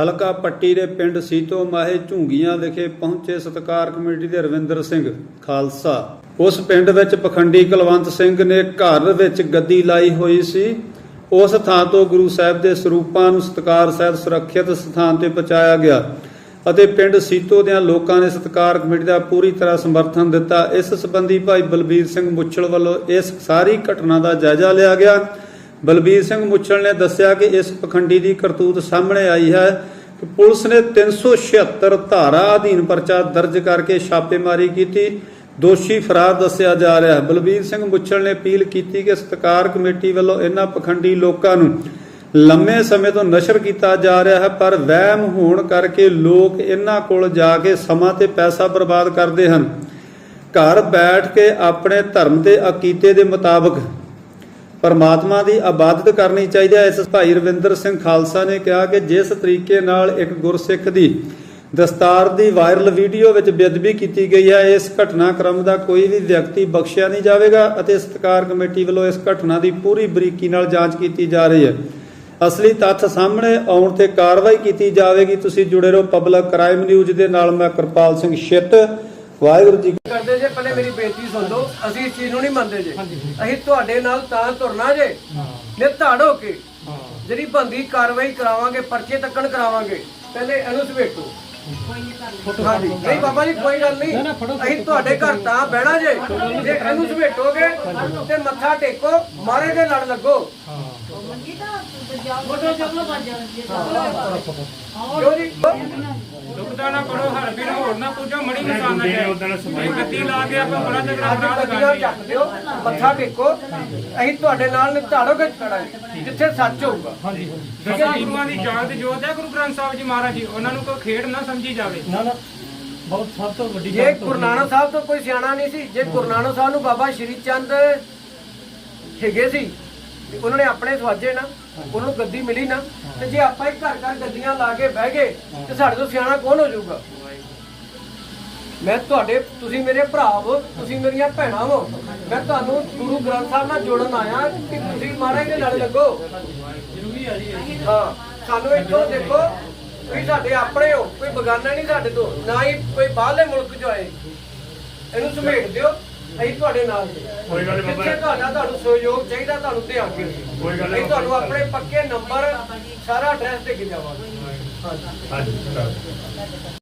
ਹਲਕਾ ਪੱਟੀ ਦੇ ਪਿੰਡ ਸੀਤੋ ਮਾਹੇ ਝੁੰਗੀਆਂ ਵਿਖੇ ਪਹੁੰਚੇ ਸਤਕਾਰ ਕਮੇਟੀ ਦੇ ਰਵਿੰਦਰ ਸਿੰਘ ਖਾਲਸਾ। ਉਸ ਪਿੰਡ ਵਿੱਚ ਪਖੰਡੀ ਕੁਲਵੰਤ ਸਿੰਘ ਨੇ ਘਰ ਵਿੱਚ ਗੱਦੀ ਲਾਈ ਹੋਈ ਸੀ। ਉਸ ਥਾਂ ਤੋਂ ਗੁਰੂ ਸਾਹਿਬ ਦੇ ਸਰੂਪਾਂ ਨੂੰ ਸਤਕਾਰ ਸਹਿਤ ਸੁਰੱਖਿਅਤ ਸਥਾਨ ਤੇ ਪਹੁੰਚਾਇਆ ਗਿਆ ਅਤੇ ਪਿੰਡ ਸੀਤੋ ਦੇ ਲੋਕਾਂ ਨੇ ਸਤਕਾਰ ਕਮੇਟੀ ਦਾ ਪੂਰੀ ਤਰ੍ਹਾਂ ਸਮਰਥਨ ਦਿੱਤਾ। ਇਸ ਸੰਬੰਧੀ ਭਾਈ ਬਲਬੀਰ ਸਿੰਘ ਮੁੱਛਲ ਵੱਲੋਂ ਇਸ ਸਾਰੀ ਘਟਨਾ ਦਾ ਜਾਇਜ਼ਾ ਲਿਆ ਗਿਆ। ਬਲਬੀਰ ਸਿੰਘ ਮੁੱਛਲ ਨੇ ਦੱਸਿਆ ਕਿ ਇਸ ਪਖੰਡੀ ਦੀ ਕਰਤੂਤ ਸਾਹਮਣੇ ਆਈ ਹੈ ਕਿ ਪੁਲਿਸ ਨੇ 376 ਧਾਰਾ ਅਧੀਨ ਪਰਚਾ ਦਰਜ ਕਰਕੇ ਛਾਪੇਮਾਰੀ ਕੀਤੀ। ਦੋਸ਼ੀ ਫਰਾਰ ਦੱਸਿਆ ਜਾ ਰਿਹਾ ਹੈ। ਬਲਬੀਰ ਸਿੰਘ ਮੁੱਛਲ ਨੇ ਅਪੀਲ ਕੀਤੀ ਕਿ ਸਤਕਾਰ ਕਮੇਟੀ ਵੱਲੋਂ ਇਹਨਾਂ ਪਖੰਡੀ ਲੋਕਾਂ ਨੂੰ ਲੰਮੇ ਸਮੇਂ ਤੋਂ ਨਸ਼ਰ ਕੀਤਾ ਜਾ ਰਿਹਾ ਹੈ, ਪਰ ਵਹਿਮ ਹੋਣ ਕਰਕੇ ਲੋਕ ਇਹਨਾਂ ਕੋਲ ਜਾ ਕੇ ਸਮਾਂ ਤੇ ਪੈਸਾ ਬਰਬਾਦ ਕਰਦੇ ਹਨ। ਘਰ ਬੈਠ ਕੇ ਆਪਣੇ ਧਰਮ ਤੇ ਅਕੀਤੇ ਦੇ ਮੁਤਾਬਕ ਪਰਮਾਤਮਾ ਦੀ ਆਬਾਦਤ ਕਰਨੀ ਚਾਹੀਦੀ ਹੈ। ਇਸ ਭਾਈ ਰਵਿੰਦਰ ਸਿੰਘ ਖਾਲਸਾ ਨੇ ਕਿਹਾ ਕਿ ਜਿਸ ਤਰੀਕੇ ਨਾਲ ਇੱਕ ਗੁਰਸਿੱਖ ਦੀ ਦਸਤਾਰ ਦੀ ਵਾਇਰਲ ਵੀਡੀਓ ਵਿੱਚ ਬੇਅਦਬੀ ਕੀਤੀ ਗਈ ਹੈ, ਇਸ ਘਟਨਾਕ੍ਰਮ ਦਾ ਕੋਈ ਵੀ ਵਿਅਕਤੀ ਬਖਸ਼ਿਆ ਨਹੀਂ ਜਾਵੇਗਾ ਅਤੇ ਸਤਕਾਰ ਕਮੇਟੀ ਵੱਲੋਂ ਇਸ ਘਟਨਾ ਦੀ ਪੂਰੀ ਬਰੀਕੀ ਨਾਲ ਜਾਂਚ ਕੀਤੀ ਜਾ ਰਹੀ ਹੈ। ਅਸਲੀ ਤੱਥ ਸਾਹਮਣੇ ਆਉਣ ਤੇ ਕਾਰਵਾਈ ਕੀਤੀ ਜਾਵੇਗੀ। ਤੁਸੀਂ ਜੁੜੇ ਰਹੋ ਪਬਲਿਕ ਕ੍ਰਾਈਮ ਨਿਊਜ਼ ਦੇ ਨਾਲ। ਮੈਂ ਕਿਰਪਾਲ ਸਿੰਘ ਛਿੱਤ। ਵਾਹਿਗੁਰੂ ਜੀ ਕਰਦੇ ਜੇ, ਪਹਿਲੇ ਮੇਰੀ ਬੇਨਤੀ ਸੁਣ ਲਓ। ਅਸੀਂ ਇਸ ਚੀਜ਼ ਨੂੰ ਨਹੀਂ ਮੰਨਦੇ ਜੇ। ਅਸੀਂ ਤੁਹਾਡੇ ਨਾਲ ਤਾਂ ਤੁਰਨਾ ਜੇ। ਨਿਧਾੜ ਹੋ ਕੇ। ਜਿਹੜੀ ਬੰਦੀ ਕਾਰਵਾਈ ਕਰਾਵਾਂਗੇ ਪਰਚੇ ਤੱਕਣ ਕਰਾਵਾਂਗੇ ਪਹਿਲੇ ਇਹਨੂੰ ਹਾਂਜੀ। ਨਹੀਂ ਬਾਬਾ ਜੀ ਕੋਈ ਗੱਲ ਨਹੀਂ। ਅਸੀਂ ਤੁਹਾਡੇ ਘਰ ਤਾਂ ਬਹਿਣਾ ਜੇ। ਜੇ ਇਹਨੂੰ ਸਮੇਟੋਗੇ ਤੇ ਮੱਥਾ ਟੇਕੋ ਮਾਰੇ ਦੇ ਲੜ ਲੱਗੋ। ਕਿਉਂ ਜੀ? ਦੁਖਦਾ ਨਾ ਕਰੋ ਹਰ ਵੀਰ ਹੋਰ ਨਾ ਪੁੱਜੋ ਮੜੀ ਨਿਸ਼ਾਨ ਨਾ ਜਾਏ। ਗੱਤੀ ਲਾ ਕੇ ਆਪਾਂ ਬੜਾ ਤਗੜਾ ਅੱਜ ਅਪਰਾਧ ਗੱਡੀਆਂ ਕਰਦੇ ਚੱਕ ਦਿਓ ਮੱਥਾ ਟੇਕੋ। ਅਸੀਂ ਤੁਹਾਡੇ ਨਾਲ ਨਿਧਾੜੋਗੇ ਕਰਾਂਗੇ ਜਿੱਥੇ ਸੱਚ ਹੋਊਗਾ। ਦਸਾਂ ਗੁਰੂਆਂ ਦੀ ਜਾਗ ਜੋਤ ਹੈ ਗੁਰੂ ਗ੍ਰੰਥ ਸਾਹਿਬ ਜੀ ਮਹਾਰਾਜ ਜੀ ਉਹਨਾਂ ਨੂੰ ਕੋਈ ਖੇਡ ਨਾ ਸਮਝੀ ਜਾਵੇ। ਨਾ ਨਾ ਬਹੁਤ ਸਭ ਤੋਂ ਵੱਡੀ ਜੇ ਗੁਰੂ ਨਾਨਕ ਸਾਹਿਬ ਤੋਂ ਕੋਈ ਸਿਆਣਾ ਨਹੀਂ ਸੀ ਜੇ ਗੁਰੂ ਨਾਨਕ ਸਾਹਿਬ ਨੂੰ ਬਾਬਾ ਸ਼੍ਰੀ ਚੰਦ ਹੈਗੇ ਸੀ ਉਹਨਾਂ ਨੇ ਆਪਣੇ ਸਵਾਜੇ ਨਾ ਉਹਨਾਂ ਨੂੰ ਗੱਦੀ ਮਿਲੀ ਨਾ ਤੇ ਜੇ ਆਪਾਂ ਹੀ ਘਰ ਘਰ ਗੱਦੀਆਂ ਲਾ ਕੇ ਬਹਿ ਗਏ ਤੇ ਸਾਡੇ ਤੋਂ ਸਿਆਣਾ ਕੌਣ ਹੋ ਜਾਊਗਾ? ਮੈਂ ਤੁਹਾਡੇ ਤੁਸੀਂ ਮੇਰੇ ਭਰਾ ਹੋ ਤੁਸੀਂ ਮੇਰੀਆਂ ਭੈਣਾਂ ਹੋ। ਮੈਂ ਤੁਹਾਨੂੰ ਗੁਰੂ ਗ੍ਰੰਥ ਸਾਹਿਬ ਨਾਲ ਜੋੜਨ ਆਇਆ ਕਿ ਤੁਸੀਂ ਮਹਾਰਾਜ ਦੇ ਨਾਲ ਲੱਗੋ। ਜ਼ਰੂਰੀ ਆ ਜੀ ਹਾਂ ਸਾਨੂੰ ਇੱਥੋਂ ਦੇਖੋ ਤੁਸੀਂ ਸਾਡੇ ਆਪਣੇ ਹੋ ਕੋਈ ਬਗਾਨਾ ਨਹੀਂ ਸਾਡੇ ਤੋਂ ਨਾ ਹੀ ਕੋਈ ਬਾਹਰਲੇ ਮੁਲਕ ਚੋਂ ਆਏ। ਇਹਨੂੰ ਸਮੇਟ ਦਿਓ। ਅਸੀਂ ਤੁਹਾਡੇ ਨਾਲ ਕੋਈ ਗੱਲ ਨਹੀਂ ਬਾਬਾ ਤੁਹਾਡਾ ਤੁਹਾਨੂੰ ਸਹਿਯੋਗ ਚਾਹੀਦਾ ਤੁਹਾਨੂੰ ਧਿਆਨ ਕੋਈ ਗੱਲ ਨਹੀਂ ਤੁਹਾਨੂੰ ਆਪਣੇ ਪੱਕੇ ਨੰਬਰ ਸਾਰਾ ਐਡਰੈਸ ਦੇ ਕੇ ਜਾਵਾਂਗੇ। ਹਾਂਜੀ।